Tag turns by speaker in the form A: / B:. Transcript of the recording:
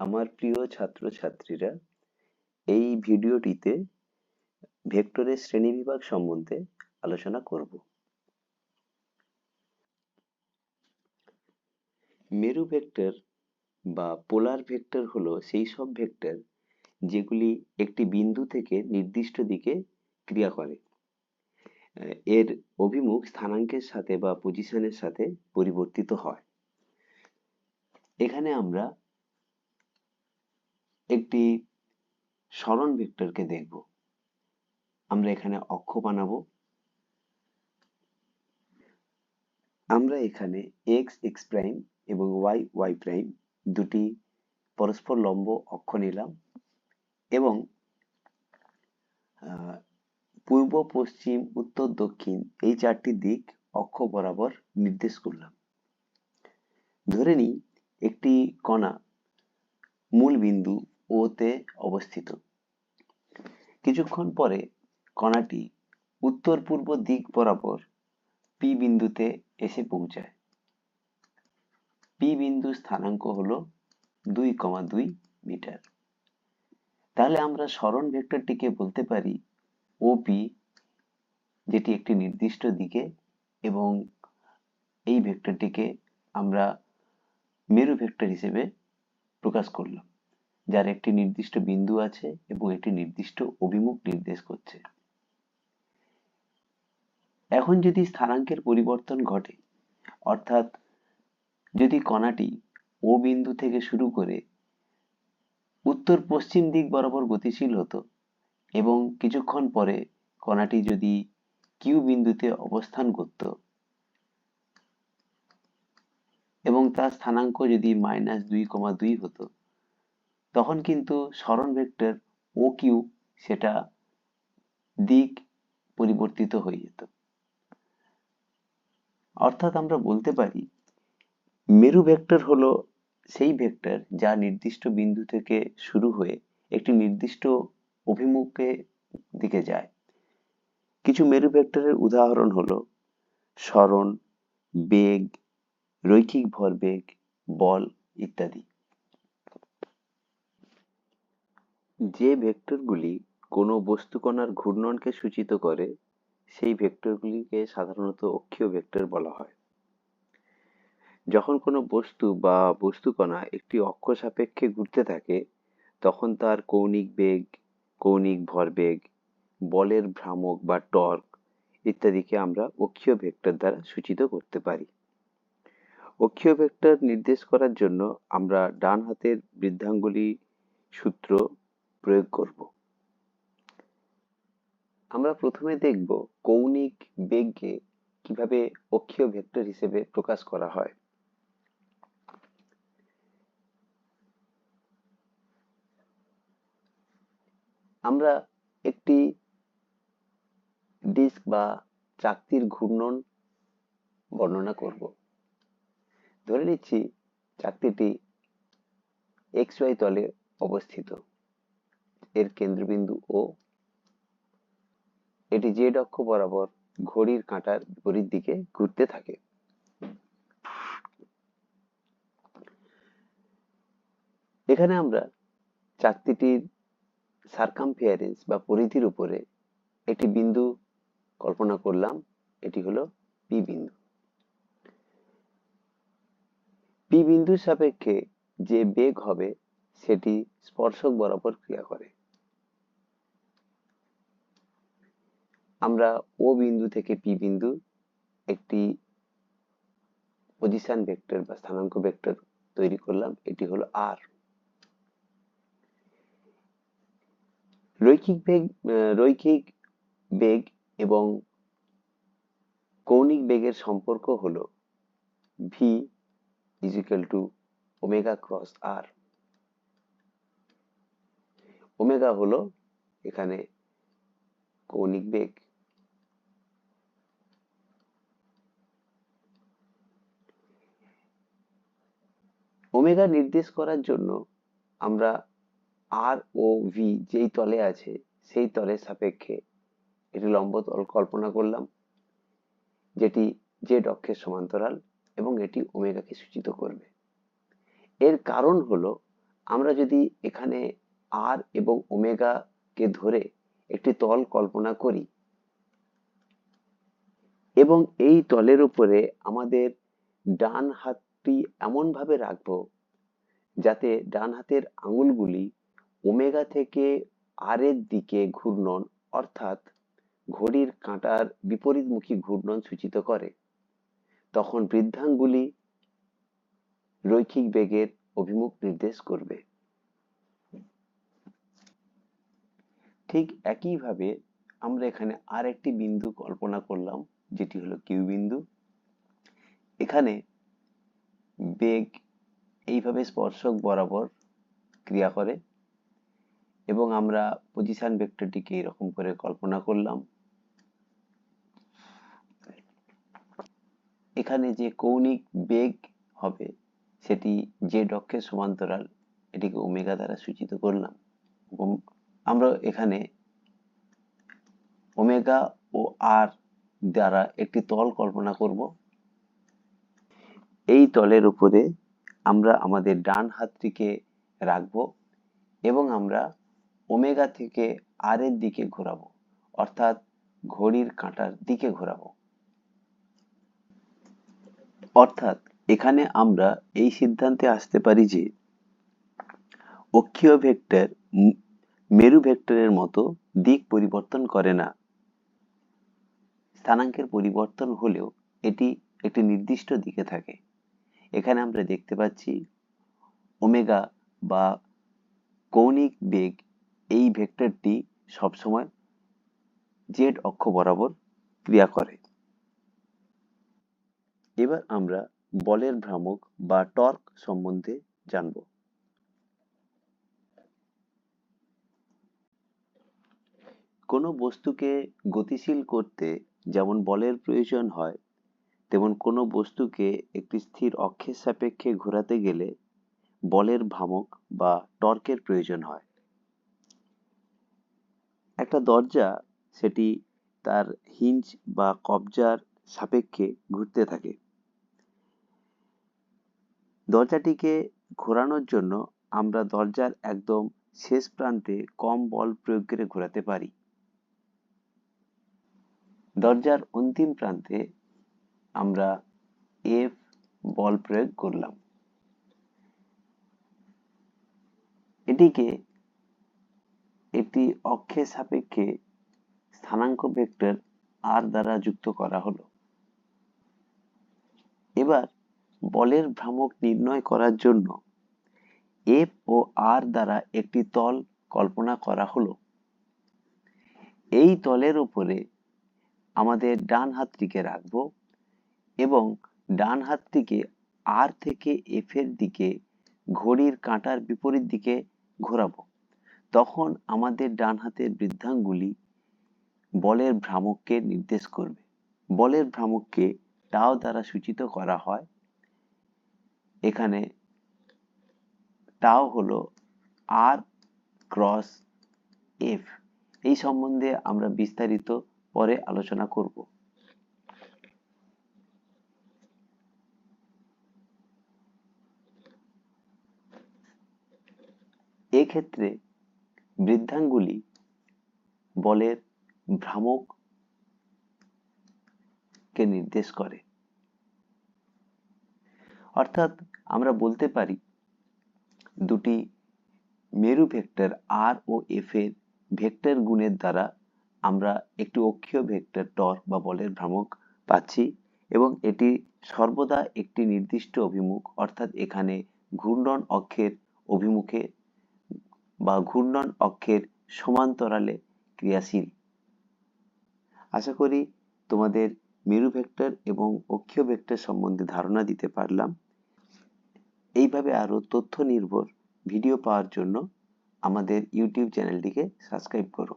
A: আমার প্রিয় ছাত্রছাত্রীরা, এই ভিডিওটিতে ভেক্টরের শ্রেণীবিভাগ সম্বন্ধে আলোচনা করব। মেরু ভেক্টর বা পোলার ভেক্টর হলো সেই সব ভেক্টর যেগুলি একটি বিন্দু থেকে নির্দিষ্ট দিকে ক্রিয়া করে। এর অভিমুখ স্থানাঙ্কের সাথে বা পজিশনের সাথে পরিবর্তিত হয়। এখানে আমরা একটি সরণ ভেক্টরকে দেখব। আমরা এখানে অক্ষ বানাবো। আমরা এখানে এক্স এক্স প্রাইম এবং ওয়াই ওয়াই প্রাইম দুটি পরস্পর লম্ব অক্ষ নিলাম এবং পূর্ব, পশ্চিম, উত্তর, দক্ষিণ এই চারটি দিক অক্ষ বরাবর নির্দেশ করলাম। ধরে নিই একটি কণা মূল বিন্দু ও তে অবস্থিত। কিছুক্ষণ পরে কণাটি উত্তর পূর্ব দিক বরাবর পি বিন্দুতে এসে পৌঁছায়। পি বিন্দু স্থানাঙ্ক হল দুই কমা দুই মিটার। তাহলে আমরা সরণ ভেক্টরটিকে বলতে পারি ওপি যেটি একটি নির্দিষ্ট দিকে, এবং এই ভেক্টরটিকে আমরা মেরু ভেক্টর হিসেবে প্রকাশ করলাম। যার একটি নির্দিষ্ট বিন্দু আছে এবং একটি নির্দিষ্ট অভিমুখ নির্দেশ করছে। এখন যদি স্থানাঙ্কের পরিবর্তন ঘটে, অর্থাৎ যদি কণাটি ও বিন্দু থেকে শুরু করে উত্তর পশ্চিম দিক বরাবর গতিশীল হতো এবং কিছুক্ষণ পরে কণাটি যদি কিউ বিন্দুতে অবস্থান করত এবং তার স্থানাঙ্ক যদি মাইনাস দুই কমা দুই হতো তখন কিন্তু সরণ ভেক্টর ও কিউ সেটা দিক পরিবর্তিত হয়ে যেত। অর্থাৎ আমরা বলতে পারি, মেরু ভেক্টর হলো সেই ভেক্টর যা নির্দিষ্ট বিন্দু থেকে শুরু হয়ে একটি নির্দিষ্ট অভিমুখে দিকে যায়। কিছু মেরু ভেক্টরের উদাহরণ হলো সরণ বেগ, রৈখিক ভরবেগ, বল ইত্যাদি। যে ভেক্টরগুলি কোনো বস্তুকণার ঘূর্ণনকে সূচিত করে, সেই ভেক্টরগুলিকে সাধারণত অক্ষীয় ভেক্টর বলা হয়। যখন কোনো বস্তু বা বস্তুকণা একটি অক্ষ সাপেক্ষে ঘুরতে থাকে, তখন তার কৌণিক বেগ, কৌণিক ভরবেগ, বলের ভ্রামক বা টর্ক ইত্যাদিকে আমরা অক্ষীয় ভেক্টর দ্বারা সূচিত করতে পারি। অক্ষীয় ভেক্টর নির্দেশ করার জন্য আমরা ডান হাতের বৃদ্ধাঙ্গুলি সূত্র প্রয়োগ করব। আমরা প্রথমে দেখব কৌণিক বেগকে কীভাবে অক্ষীয় ভেক্টর হিসেবে প্রকাশ করা হয়। আমরা একটি ডিস্ক বা চাকতির ঘূর্ণন বর্ণনা করব। ধরে নিচ্ছি চাকতিটি এক্স ওয়াই তলে অবস্থিত। এর কেন্দ্রবিন্দু ও এটি জেড অক্ষ বরাবর ঘড়ির কাঁটার বিপরীত দিকে ঘুরতে থাকে। এখানে আমরা চাকতিটির সার্কামফিয়ারেন্স বা পরিধির উপরে একটি বিন্দু কল্পনা করলাম, এটি হলো পি বিন্দু। পি বিন্দুর সাপেক্ষে যে বেগ হবে, সেটি স্পর্শক বরাবর ক্রিয়া করে। আমরা ও বিন্দু থেকে পি বিন্দু একটি পজিশন ভেক্টর বা স্থানাঙ্ক ভেক্টর তৈরি করলাম, এটি হলো আর রৈখিক বেগ রৈখিক বেগ এবং কৌণিক বেগের সম্পর্ক হলো V is equal to omega cross r omega হলো এখানে কৌণিক বেগ ওমেগা নির্দেশ করার জন্য আমরা আর ও ভি যেই তলে আছে, সেই তলের সাপেক্ষে এটি লম্ব তল কল্পনা করলাম, যেটি জেড অক্ষের সমান্তরাল এবং এটি ওমেগাকে সূচিত করবে। এর কারণ হলো, আমরা যদি এখানে আর এবং ওমেগাকে ধরে একটি তল কল্পনা করি এবং এই তলের উপরে আমাদের ডান হাতটি এমন ভাবে রাখব যাতে ডান হাতের আঙুলগুলি ওমেগা থেকে আর এর দিকে ঘূর্ণন, অর্থাৎ ঘড়ির কাঁটার বিপরীতমুখী ঘূর্ণন সূচিত করে। তখন বৃদ্ধাঙ্গুলি রৈখিক বেগের অভিমুখ নির্দেশ করবে। ঠিক একইভাবে আমরা এখানে আর একটি বিন্দু কল্পনা করলাম, যেটি হলো কিউ বিন্দু। এখানে বেগ এইভাবে স্পর্শক বরাবর ক্রিয়া করে এবং আমরা পজিশন ভেক্টরটিকে এরকম করে কল্পনা করলাম। এখানে যে কৌণিক বেগ হবে সেটি যে অক্ষের সমান্তরাল, এটিকে ওমেগা দ্বারা সূচিত করলাম। আমরা এখানে ওমেগা ও আর দ্বারা একটি তল কল্পনা করব। এই তলের উপরে আমরা আমাদের ডান হাতটিকে রাখব এবং আমরা ওমেগা থেকে আর এর দিকে ঘোরাবো, অর্থাৎ ঘড়ির কাঁটার দিকে ঘোরাবো। অর্থাৎ এখানে আমরা এই সিদ্ধান্তে আসতে পারি যে অক্ষীয় ভেক্টর মেরু ভেক্টরের মতো দিক পরিবর্তন করে না। স্থানাঙ্কের পরিবর্তন হলেও এটি একটি নির্দিষ্ট দিকে থাকে। এখানে আমরা দেখতে পাচ্ছি ওমেগা বা কৌণিক বেগ এই ভেক্টরটি সবসময় জেড অক্ষ বরাবর ক্রিয়া করে। এবার আমরা বলের ভ্রামক বা টর্ক সম্বন্ধে জানব। কোনো বস্তুকে গতিশীল করতে যেমন বলের প্রয়োজন হয় তেমন কোনো বস্তুকে একটি স্থির অক্ষের সাপেক্ষে ঘোরাতে গেলে বলের ভ্রামক বা টর্কের প্রয়োজন হয়। একটা দরজা সেটি তার হিঞ্জ বা কবজার সাপেক্ষে ঘুরতে থাকে। দরজাটিকে ঘোরানোর জন্য আমরা দরজার একদম শেষ প্রান্তে কম বল প্রয়োগ করে ঘোরাতে পারি। দরজার অন্তিম প্রান্তে আমরা এফ বল প্রয়োগ করলাম। এটিকে একটি অক্ষের সাপেক্ষে স্থানাঙ্ক ভেক্টর আর দ্বারা যুক্ত করা হলো। এবার বলের ভ্রামক নির্ণয় করার জন্য এফ ও আর দ্বারা একটি তল কল্পনা করা হলো। এই তলের উপরে আমাদের ডান হাতটিকে রাখব। এবং ডান হাতটিকে আর থেকে এফ এর দিকে ঘড়ির কাঁটার বিপরীত দিকে ঘোরাবো। তখন আমাদের ডান হাতের বৃদ্ধাঙ্গুলি বলের ভ্রামককে নির্দেশ করবে। বলের ভ্রামককে টাও দ্বারা সূচিত করা হয়। এখানে টাও হলো আর ক্রস এফ এই সম্বন্ধে আমরা বিস্তারিত পরে আলোচনা করব। এক্ষেত্রে বৃদ্ধাঙ্গুলি বলের ভ্রামক কে নির্দেশ করে। অর্থাৎ আমরা বলতে পারি দুটি মেরু ভেক্টর আর ও এফ এর ভেক্টর গুণের দ্বারা আমরা একটি অক্ষীয় ভেক্টর টর্ক বা বলের ভ্রামক পাচ্ছি এবং এটি সর্বদা একটি নির্দিষ্ট অভিমুখ, অর্থাৎ এখানে ঘূর্ণন অক্ষের অভিমুখে বা ঘূর্ণন অক্ষের সমান্তরালে ক্রিয়াশীল। আশা করি তোমাদের মেরু ভেক্টর এবং অক্ষীয় ভেক্টর সম্বন্ধে ধারণা দিতে পারলাম। এইভাবে আরও তথ্য নির্ভর ভিডিও পাওয়ার জন্য আমাদের ইউটিউব চ্যানেলটিকে সাবস্ক্রাইব করো।